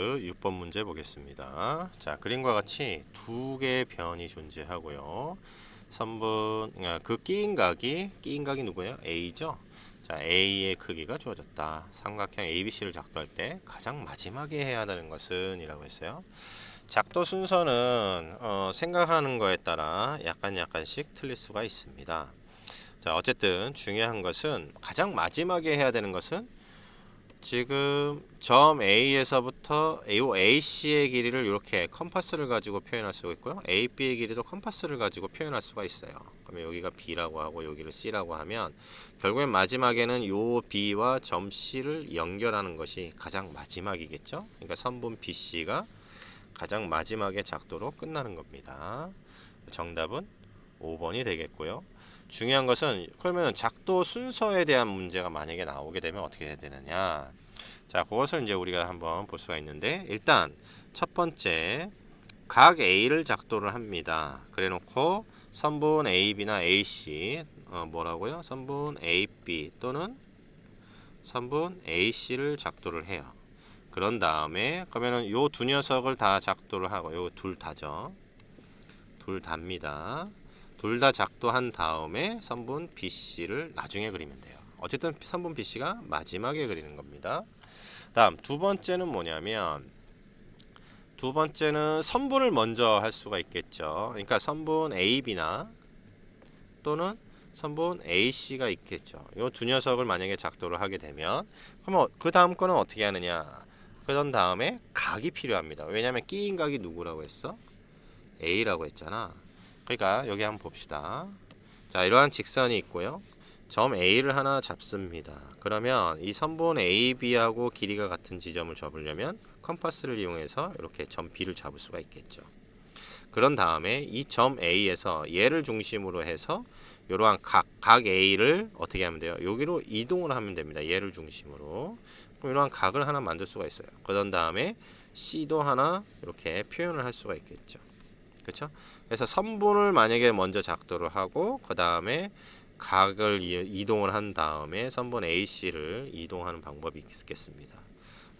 6번 문제 보겠습니다. 자, 그림과 같이 두 개의 변이 존재하고요. 선분 아, 그 끼인 각이 끼인 각이 누구예요? A죠. 자, A의 크기가 주어졌다. 삼각형 ABC를 작도할 때 가장 마지막에 해야 하는 것은 이라고 했어요. 작도 순서는 어, 생각하는 거에 따라 약간 약간씩 틀릴 수가 있습니다. 자, 어쨌든 중요한 것은 가장 마지막에 해야 되는 것은 지금 점 A에서부터 요 AC의 길이를 이렇게 컴파스를 가지고 표현할 수가 있고요. AB의 길이도 컴파스를 가지고 표현할 수가 있어요. 그러면 여기가 B라고 하고 여기를 C라고 하면 결국엔 마지막에는 요 B와 점 C를 연결하는 것이 가장 마지막이겠죠. 그러니까 선분 BC가 가장 마지막에 작도로 끝나는 겁니다. 정답은 5번이 되겠고요. 중요한 것은 그러면 작도 순서에 대한 문제가 만약에 나오게 되면 어떻게 되느냐? 자, 그것을 이제 우리가 한번 볼 수가 있는데 일단 첫 번째 각 A를 작도를 합니다. 그래 놓고 선분 AB나 AC 어, 뭐라고요? 선분 AB 또는 선분 AC를 작도를 해요. 그런 다음에 그러면은 요 두 녀석을 다 작도를 하고 요 둘 다죠. 둘 답니다. 둘 다 작도한 다음에 선분 BC를 나중에 그리면 돼요. 어쨌든 선분 BC가 마지막에 그리는 겁니다. 다음 두 번째는 뭐냐면 두 번째는 선분을 먼저 할 수가 있겠죠. 그러니까 선분 AB나 또는 선분 AC가 있겠죠. 이 두 녀석을 만약에 작도를 하게 되면 그러면 그 다음 거는 어떻게 하느냐? 그런 다음에 각이 필요합니다. 왜냐하면 끼인 각이 누구라고 했어? A라고 했잖아. 그러니까 여기 한번 봅시다. 자, 이러한 직선이 있고요. 점 A를 하나 잡습니다. 그러면 이 선분 AB하고 길이가 같은 지점을 잡으려면 컴파스를 이용해서 이렇게 점 B를 잡을 수가 있겠죠. 그런 다음에 이 점 A에서 얘를 중심으로 해서 이러한 각, 각 A를 어떻게 하면 돼요? 여기로 이동을 하면 됩니다. 얘를 중심으로. 그럼 이러한 각을 하나 만들 수가 있어요. 그런 다음에 C도 하나 이렇게 표현을 할 수가 있겠죠. 그렇죠? 그래서 선분을 만약에 먼저 작도를 하고 그 다음에 각을 이- 이동을 한 다음에 선분 AC를 이동하는 방법이 있겠습니다.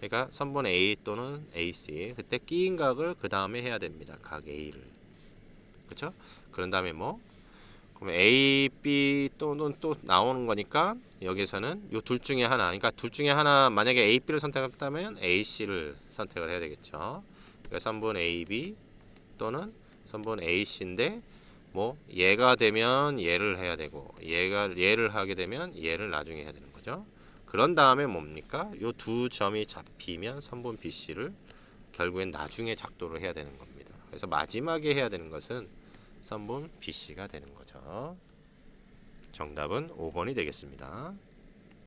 그러니까 선분 A 또는 AC 그때 끼인 각을 그 다음에 해야 됩니다. 각 A를 그렇죠? 그런 다음에 뭐 그러면 A, B 또는 또 나오는 거니까 여기서는 요 둘 중에 하나 그러니까 둘 중에 하나 만약에 A, B를 선택했다면 AC를 선택을 해야 되겠죠. 그러니까 선분 AB 또는 선분 AC인데 뭐 얘가 되면 얘를 해야 되고 얘가 얘를 하게 되면 얘를 나중에 해야 되는 거죠. 그런 다음에 뭡니까? 요 두 점이 잡히면 선분 BC를 결국엔 나중에 작도를 해야 되는 겁니다. 그래서 마지막에 해야 되는 것은 선분 BC가 되는 거죠. 정답은 5번이 되겠습니다.